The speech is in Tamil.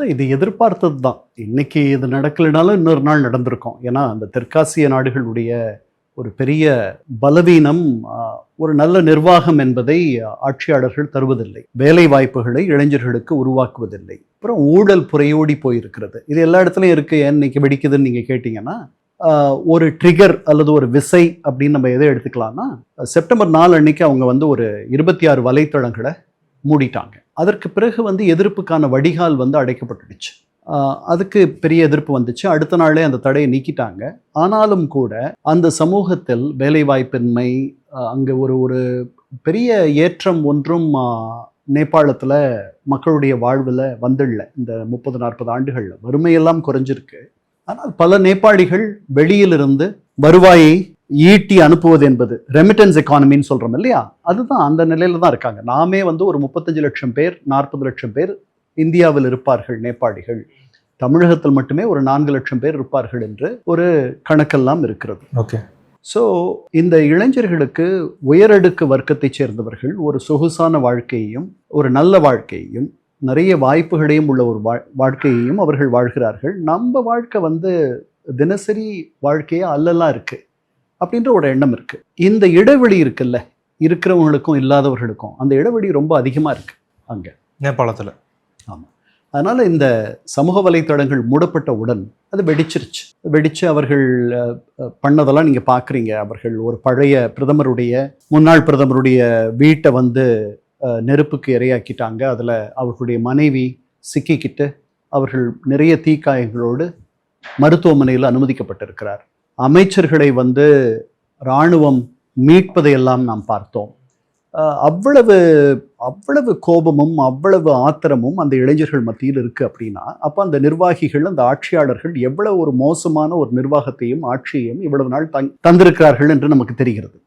இல்லை இது எதிர்பார்த்தது தான். இன்னைக்கு இது நடக்கலைனாலும் இன்னொரு நாள் நடந்திருக்கும். ஏன்னா அந்த தெற்காசிய நாடுகளுடைய ஒரு பெரிய பலவீனம் ஒரு நல்ல நிர்வாகம் என்பதை ஆட்சியாளர்கள் தருவதில்லை. வேலை வாய்ப்புகளை இளைஞர்களுக்கு உருவாக்குவதில்லை. அப்புறம் ஊழல் புறையோடி போயிருக்கிறது. இது எல்லா இடத்துலையும் இருக்கு. ஏன் இன்னைக்கு வெடிக்குதுன்னு நீங்க கேட்டீங்கன்னா ஒரு ட்ரிகர் அல்லது ஒரு விசை அப்படின்னு நம்ம எதை எடுத்துக்கலாம்னா செப்டம்பர் நாலு அன்னைக்கு அவங்க வந்து ஒரு இருபத்தி ஆறு வலைத்தளங்களை மூடிட்டாங்க. அதற்கு பிறகு வந்து எதிர்ப்புக்கான வடிகால் வந்து அடைக்கப்பட்டுடுச்சு. அதுக்கு பெரிய எதிர்ப்பு வந்துச்சு. அடுத்த நாளே அந்த தடையை நீக்கிட்டாங்க. ஆனாலும் கூட அந்த சமூகத்தில் வேலைவாய்ப்பின்மை அங்கே ஒரு ஒரு பெரிய ஏற்றம் ஒன்றும் நேபாளத்தில் மக்களுடைய வாழ்வில் வந்துடல இந்த முப்பது நாற்பது ஆண்டுகளில். வறுமையெல்லாம் குறைஞ்சிருக்கு. ஆனால் பல நேபாளிகள் வெளியிலிருந்து வருவாயை ஈட்டி அனுப்புவது என்பது ரெமிட்டன்ஸ் எக்கானமின்னு சொல்றோம் இல்லையா? அதுதான் அந்த நிலையில தான் இருக்காங்க. நாமே வந்து ஒரு முப்பத்தஞ்சு லட்சம் பேர் நாற்பது லட்சம் பேர் இந்தியாவில் இருப்பார்கள் நேபாளிகள். தமிழகத்தில் மட்டுமே ஒரு நான்கு லட்சம் பேர் இருப்பார்கள் என்று ஒரு கணக்கெல்லாம் இருக்கிறது. ஓகே. ஸோ இந்த இளைஞர்களுக்கு உயரடுக்கு வர்க்கத்தைச் சேர்ந்தவர்கள் ஒரு சொகுசான வாழ்க்கையையும் ஒரு நல்ல வாழ்க்கையையும் நிறைய வாய்ப்புகளையும் உள்ள ஒரு வாழ் வாழ்க்கையையும் அவர்கள் வாழ்கிறார்கள். நம்ம வாழ்க்கை வந்து தினசரி வாழ்க்கையே அல்லலாம் இருக்கு. அப்படின்ற ஒரு எண்ணம் இருக்கு. இந்த இடைவெளி இருக்குல்ல இருக்கிறவங்களுக்கும் இல்லாதவர்களுக்கும் அந்த இடைவெளி ரொம்ப அதிகமாக இருக்கு அங்கே. நேபாளத்துல. அதனால இந்த சமூக வலைத்தளங்கள் மூடப்பட்டவுடன் அது வெடிச்சிருச்சு. வெடிச்சு அவர்கள் பண்ணதெல்லாம் நீங்க பார்க்குறீங்க அவர்கள் ஒரு பழைய பிரதமருடைய முன்னாள் பிரதமருடைய வீட்டை வந்து நெருப்புக்கு இரையாக்கிட்டாங்க. அதுல அவர்களுடைய மனைவி சிக்கிக்கிட்டு அவர்கள் நிறைய தீக்காயங்களோடு மருத்துவமனையில் அனுமதிக்கப்பட்டிருக்கிறார். அமைச்சர்களை வந்து இராணுவம் மீட்பதையெல்லாம் நாம் பார்த்தோம். அவ்வளவு அவ்வளவு கோபமும் அவ்வளவு ஆத்திரமும் அந்த இளைஞர்கள் மத்தியில் இருக்குது அப்படின்னா அப்போ அந்த நிர்வாகிகள் அந்த ஆட்சியாளர்கள் எவ்வளவு ஒரு மோசமான ஒரு நிர்வாகத்தையும் ஆட்சியையும் இவ்வளவு நாள் தங்- தந்திருக்கிறார்கள் என்று நமக்கு தெரிகிறது.